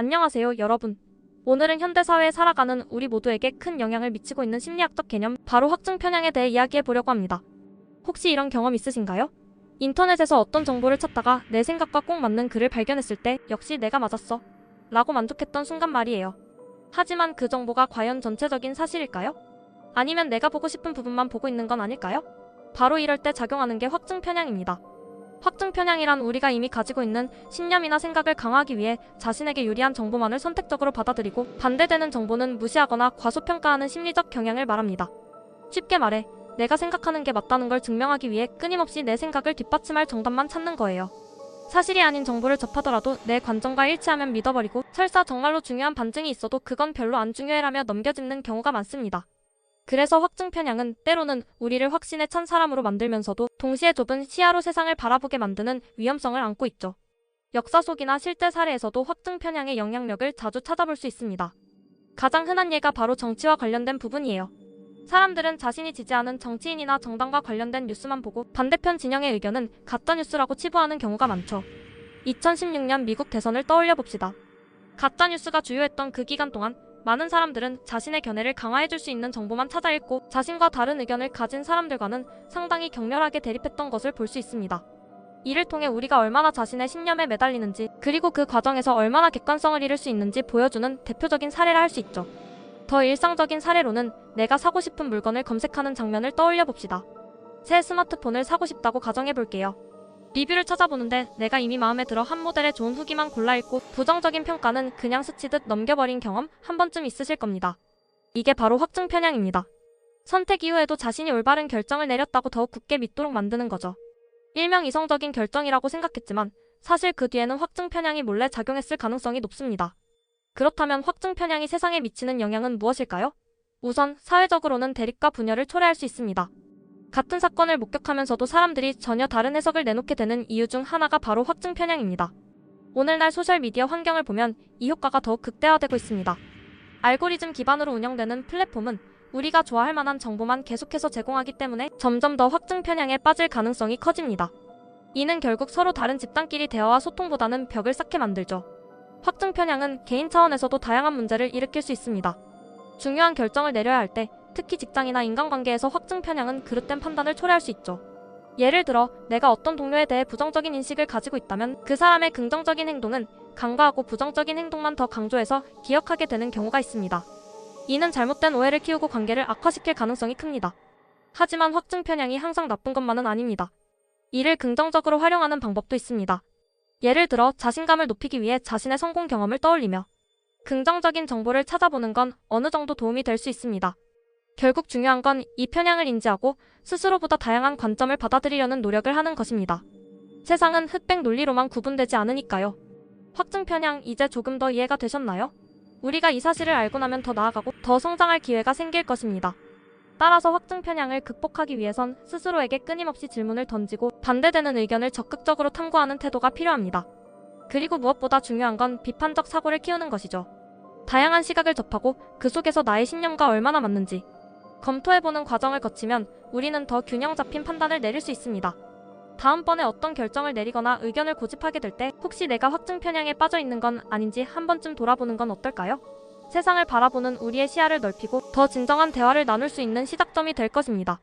안녕하세요, 여러분. 오늘은 현대사회에 살아가는 우리 모두에게 큰 영향을 미치고 있는 심리학적 개념, 바로 확증 편향에 대해 이야기해 보려고 합니다. 혹시 이런 경험 있으신가요? 인터넷에서 어떤 정보를 찾다가 내 생각과 꼭 맞는 글을 발견했을 때 역시 내가 맞았어. 라고 만족했던 순간 말이에요. 하지만 그 정보가 과연 전체적인 사실일까요? 아니면 내가 보고 싶은 부분만 보고 있는 건 아닐까요? 바로 이럴 때 작용하는 게 확증 편향입니다. 확증 편향이란 우리가 이미 가지고 있는 신념이나 생각을 강화하기 위해 자신에게 유리한 정보만을 선택적으로 받아들이고 반대되는 정보는 무시하거나 과소평가하는 심리적 경향을 말합니다. 쉽게 말해, 내가 생각하는 게 맞다는 걸 증명하기 위해 끊임없이 내 생각을 뒷받침할 정답만 찾는 거예요. 사실이 아닌 정보를 접하더라도 내 관점과 일치하면 믿어버리고 설사 정말로 중요한 반증이 있어도 그건 별로 안 중요해라며 넘겨짚는 경우가 많습니다. 그래서 확증 편향은 때로는 우리를 확신에 찬 사람으로 만들면서도 동시에 좁은 시야로 세상을 바라보게 만드는 위험성을 안고 있죠. 역사 속이나 실제 사례에서도 확증 편향의 영향력을 자주 찾아볼 수 있습니다. 가장 흔한 예가 바로 정치와 관련된 부분이에요. 사람들은 자신이 지지하는 정치인이나 정당과 관련된 뉴스만 보고 반대편 진영의 의견은 가짜뉴스라고 치부하는 경우가 많죠. 2016년 미국 대선을 떠올려 봅시다. 가짜뉴스가 주요했던 그 기간 동안 많은 사람들은 자신의 견해를 강화해줄 수 있는 정보만 찾아 읽고 자신과 다른 의견을 가진 사람들과는 상당히 격렬하게 대립했던 것을 볼 수 있습니다. 이를 통해 우리가 얼마나 자신의 신념에 매달리는지 그리고 그 과정에서 얼마나 객관성을 잃을 수 있는지 보여주는 대표적인 사례라 할 수 있죠. 더 일상적인 사례로는 내가 사고 싶은 물건을 검색하는 장면을 떠올려 봅시다. 새 스마트폰을 사고 싶다고 가정해 볼게요. 리뷰를 찾아보는데 내가 이미 마음에 들어 한 모델의 좋은 후기만 골라 읽고 부정적인 평가는 그냥 스치듯 넘겨버린 경험 한 번쯤 있으실 겁니다. 이게 바로 확증 편향입니다. 선택 이후에도 자신이 올바른 결정을 내렸다고 더욱 굳게 믿도록 만드는 거죠. 일명 이성적인 결정이라고 생각했지만 사실 그 뒤에는 확증 편향이 몰래 작용했을 가능성이 높습니다. 그렇다면 확증 편향이 세상에 미치는 영향은 무엇일까요? 우선 사회적으로는 대립과 분열을 초래할 수 있습니다. 같은 사건을 목격하면서도 사람들이 전혀 다른 해석을 내놓게 되는 이유 중 하나가 바로 확증 편향입니다. 오늘날 소셜미디어 환경을 보면 이 효과가 더욱 극대화되고 있습니다. 알고리즘 기반으로 운영되는 플랫폼은 우리가 좋아할 만한 정보만 계속해서 제공하기 때문에 점점 더 확증 편향에 빠질 가능성이 커집니다. 이는 결국 서로 다른 집단끼리 대화와 소통보다는 벽을 쌓게 만들죠. 확증 편향은 개인 차원에서도 다양한 문제를 일으킬 수 있습니다. 중요한 결정을 내려야 할 때 특히 직장이나 인간관계에서 확증 편향은 그릇된 판단을 초래할 수 있죠. 예를 들어 내가 어떤 동료에 대해 부정적인 인식을 가지고 있다면 그 사람의 긍정적인 행동은 간과하고 부정적인 행동만 더 강조해서 기억하게 되는 경우가 있습니다. 이는 잘못된 오해를 키우고 관계를 악화시킬 가능성이 큽니다. 하지만 확증 편향이 항상 나쁜 것만은 아닙니다. 이를 긍정적으로 활용하는 방법도 있습니다. 예를 들어 자신감을 높이기 위해 자신의 성공 경험을 떠올리며 긍정적인 정보를 찾아보는 건 어느 정도 도움이 될 수 있습니다. 결국 중요한 건 이 편향을 인지하고 스스로보다 다양한 관점을 받아들이려는 노력을 하는 것입니다. 세상은 흑백 논리로만 구분되지 않으니까요. 확증 편향 이제 조금 더 이해가 되셨나요? 우리가 이 사실을 알고 나면 더 나아가고 더 성장할 기회가 생길 것입니다. 따라서 확증 편향을 극복하기 위해선 스스로에게 끊임없이 질문을 던지고 반대되는 의견을 적극적으로 탐구하는 태도가 필요합니다. 그리고 무엇보다 중요한 건 비판적 사고를 키우는 것이죠. 다양한 시각을 접하고 그 속에서 나의 신념과 얼마나 맞는지 검토해보는 과정을 거치면 우리는 더 균형 잡힌 판단을 내릴 수 있습니다. 다음번에 어떤 결정을 내리거나 의견을 고집하게 될 때 혹시 내가 확증 편향에 빠져 있는 건 아닌지 한 번쯤 돌아보는 건 어떨까요? 세상을 바라보는 우리의 시야를 넓히고 더 진정한 대화를 나눌 수 있는 시작점이 될 것입니다.